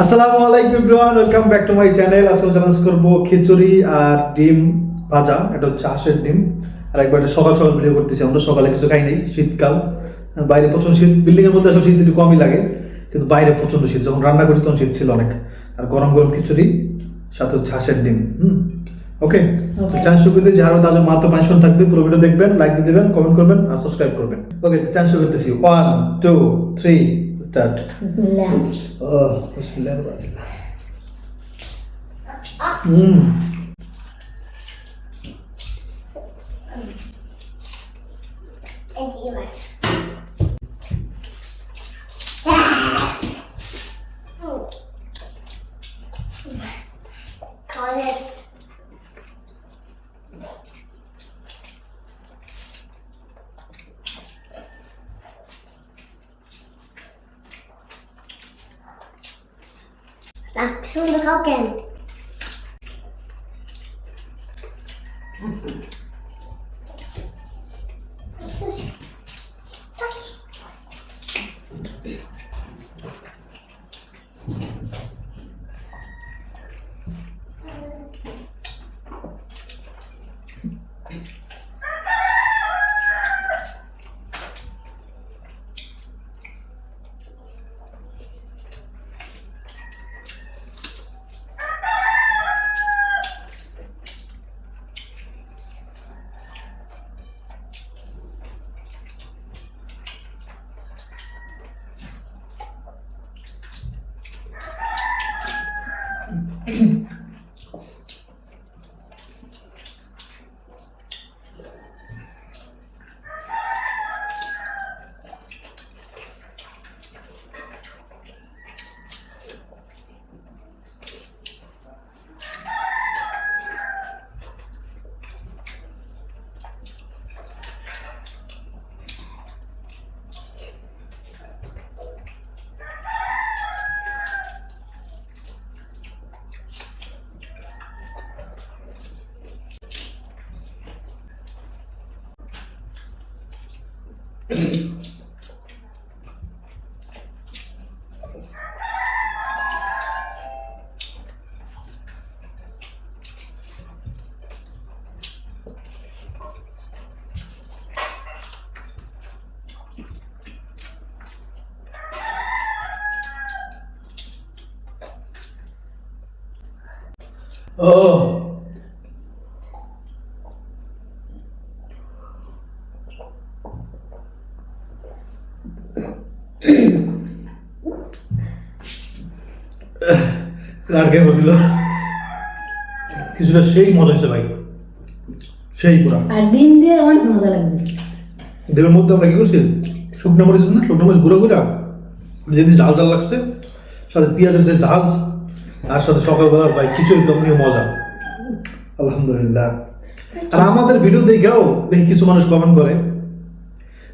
আসসালামু আলাইকুম everyone welcome back to my channel আজকে চ্যালেঞ্জ করব খিচুড়ি আর ডিম ভাজা। এটা হচ্ছে হাঁসের ডিম। আর একবার সকাল সকাল ভিডিও করতেছি আমরা সকালে কিছু খাই নাই শীতকাল। বাইরে প্রচণ্ড শীত বিল্ডিং এর মধ্যে আসলে শীত একটু কমই লাগে কিন্তু বাইরে প্রচণ্ড শীত। যখন রান্না করি তখন শীত ছিল অনেক। আর গরম গরম খিচুড়ি সাথে হচ্ছে হাঁসের ডিম। হুম? ওকে. চ্যানেল শুরুতে যারা তাজা মাত্র পাঁচশো থাকবে পুরো ভিডিও দেখবেন লাইক দিয়ে দেবেন কমেন্ট করবেন আর সাবস্ক্রাইব করবেন। ওকে চ্যানেল শুরু করতেছি one two three start. Bismillah. Oh, Bismillah. Mm. Call. from the pumpkin. This Oh. বলছিল? কিছুটা সেই মজা হয়েছে ভাই। সেই পুরা। আর ডিম দিয়ে অনেক মজা লাগছে। ডিমের মধ্যে আমরা কি করছি? শুকনো মরিচ না? শুকনো মরিচ গুঁড়ো গুঁড়া যদি জাল জাল লাগছে সাথে পেঁয়াজের যে ঝাঁজ আর সাথে সকালবেলার ভাই খিচুড়ি তো এমনিও মজা। আলহামদুলিল্লাহ। আর আমাদের ভিডিও দেখেও দেখি কিছু মানুষ কমেন্ট করে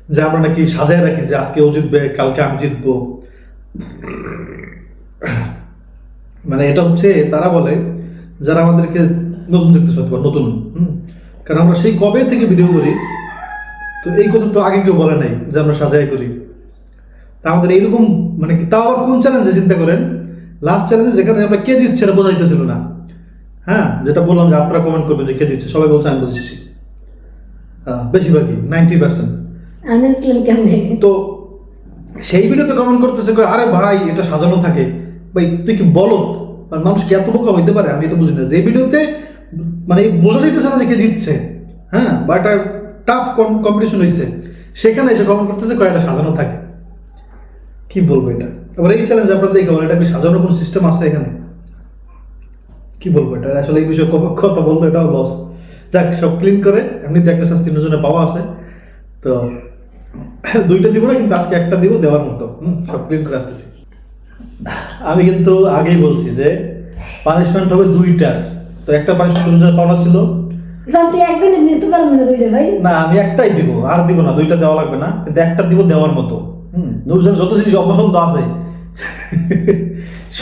যে আমরা নাকি সাজায় রাখি যে আজকে ও জিতবে কালকে আমি জিতবো। মানে এটা হচ্ছে তারা বলে যারা আমাদেরকে নতুন দেখতে সত্যি বা নতুন কারণ আমরা সেই কবে থেকে ভিডিও করি তো এই কথা তো আগে কেউ বলে নাই যে আমরা সাজাই করি। তা আমাদের এইরকম মানে তাও আবার কোন চ্যালেঞ্জে চিন্তা করেন? লাস্ট চ্যালেঞ্জে যেখানে আমরা কে দিচ্ছে এটা বোঝাইতেছিল না। হ্যাঁ যেটা বললাম যে আপনারা কমেন্ট করবেন যে কে দিচ্ছে। সবাই বলছে আমি হ্যাঁ, বেশিরভাগই নাইনটি পার্সেন্ট তো সেই ভিডিওতে কমেন্ট করতেছে আরে ভাই, এটা সাজানো থাকে। ভাই, তুই কি বলো আর মানুষ কি এত বোকা হইতে পারে? আমি এটা বুঝি না। যে ভিডিওতে মানে বোঝা যাইতেছে না যে কে দিচ্ছে হ্যাঁ? বা একটা টাফ কম্পিটিশন হয়েছে সেখানে এসে কমেন্ট করতেছে কয়টা সাজানো থাকে। কি বলব এটা? আবার এই চ্যালেঞ্জ আপনারা দেখে বলেন, এটা কি সাজানোর কোনো সিস্টেম আছে এখানে? কি বলব এটা? আসলে এই বিষয়ে কথা বলব এটাও লস যাক, সব ক্লিন করে, এমনিতে একটা শাস্তি জন্য পাওয়া আছে। তো দুইটা দিব না কিন্তু আজকে একটা দিব দেওয়ার মতো। হুম, সব ক্লিন করে আসতেছি। আমি কিন্তু আগেই বলছি যে পানিশমেন্ট হবে দুইটার। তো একটা পানিশমেন্ট পাওনা ছিল? না দুইটা ভাই। না আমি একটাই দিব আর দিব না দুইটা দেওয়া লাগবে না। কিন্তু একটা দিব দেওয়ার মতো। হুম নুরজান যত জিনিস অপছন্দ আছে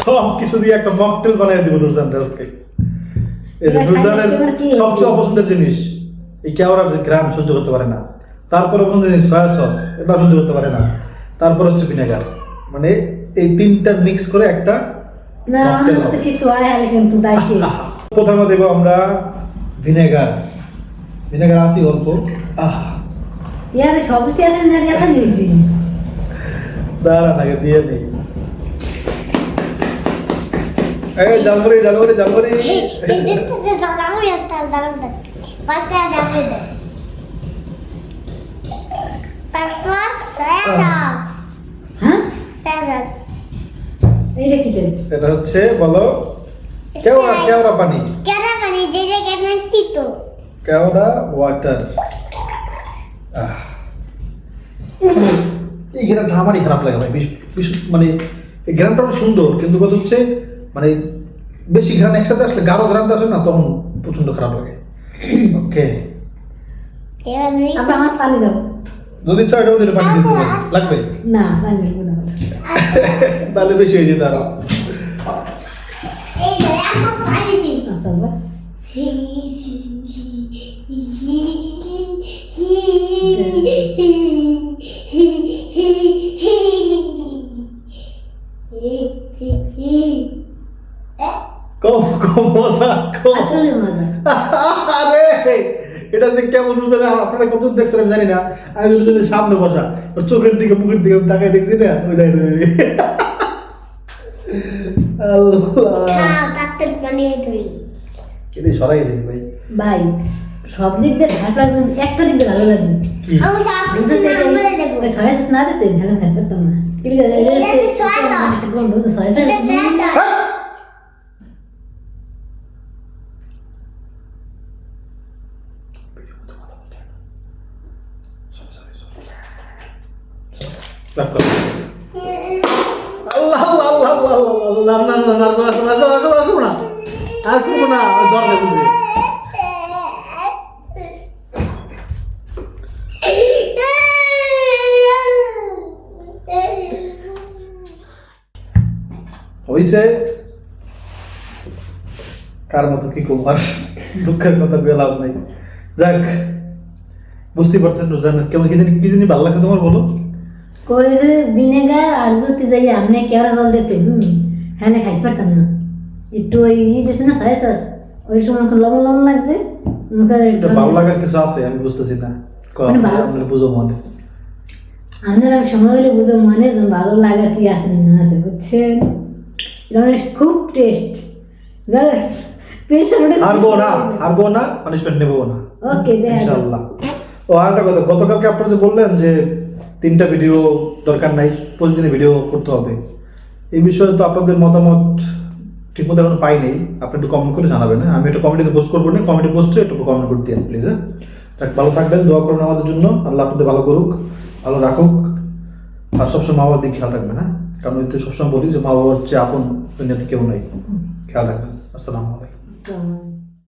সব কিছু দিয়ে একটা মকটেল বানিয়ে দিব নুরজান আজকে। এই নুরজানের? সবচেয়ে অপছন্দের জিনিস এই কেওড়ার গ্রাম সহ্য করতে পারে না। তারপরে কোনো জিনিস সয়া সস এটা সহ্য করতে পারে না তারপর হচ্ছে ভিনেগার মানে এই তিনটা মিক্স করে একটা প্রথমে দেব আমরা ভিনেগার ভিনেগার আসি অল্প ইয়ারে সব স্টাইলে নিয়েছি দাঁড়া লাগে দিয়ে নেই এই জামুরি জামুরি পাঁচটা তারপর সয়া সস হ্যাঁ সয়া সস এইটা কি এটা হচ্ছে বলো কেওড়া কেওড়া পানি? মানে যে জায়গায় তিতো? কেওড়া ওয়াটার এই গ্রামটা আমারই খারাপ লাগে ভাই বিশ- বিশ- মানে এই গ্রামটা সুন্দর কিন্তু কত হচ্ছে মানে বেশি গ্রাম একসাথে আসলে গাঢ় গ্রামটা আসে না তখন প্রচণ্ড খারাপ লাগে। ওকে আচ্ছা আমার পানি দাও। দুদিন ছয়টা মধ্যে পানি দিতে লাগবে না তাহলে বেশি হয়ে যেত আরো ¿Cómo, cómo, cómo? Hazle más. ¡Arre! এটা যে কেমন বুঝলে আপনারা কত দেখছেন আমি জানি না। আমি সামনে বসা। চোখের দিকে মুখের দিকে তাকাই দেখছি না? ওই দাঁড়িয়ে ভাই। সব দিক দিয়ে একটা দিক দিয়ে ভালো লাগে আমি সয়েস না হইছে? কার মতো কি কুমার? দুঃখের কথা বলে লাভ নাই। যাক বুঝতে পারছেন রোজান কেমন কি জানি কি জানি ভালো লাগছে তোমার বলো? কই যে ভিনেগার আর যদি যাই আপনি কেওড়া জল দিতে, হুম? হ্যাঁ খাইতে পারতাম না। একটু ওই ই দিছে না ছয় সাস ওই সময় আমাকে লবণ লবণ লাগছে। তো ভালো লাগার কিছু আছে? আমি বুঝতেছি না। মানে আপনার বুঝো মনে। আমি সময় হলে বুঝে মনে যে ভালো লাগা কি আছে না আছে বুঝছেন? এটা মানে খুব টেস্ট প্রেশার হারবো না হারবো না পানিশমেন্ট নেব না। ওকে দেখা যাক। ইনশাআল্লাহ। ও আর কথা গতকালকে আপনারা যে বললেন যে তিনটা ভিডিও দরকার নাই প্রতিদিনে ভিডিও করতে হবে। এই বিষয়ে তো আপনাদের মতামত ঠিকমতো এখন পাই নেই আপনি একটু কমেন্ট করে জানাবেন হ্যাঁ? আমি একটা কমেন্টে পোস্ট করব না। কমেন্টে পোস্টে একটু কমেন্ট করে দিন প্লিজ হ্যাঁ? যাক ভালো থাকবেন দোয়া করুন আমাদের জন্য। আল্লাহ আপনাদের ভালো করুক ভালো রাখুক। আর সবসময় মা বাবার দিকে খেয়াল রাখবেন হ্যাঁ? কারণ ওই তো সবসময় বলি যে মা বাবার চেয়ে আপন দুনিয়াতে কেউ নেই। খেয়াল রাখবেন। আসসালামু আলাইকুম।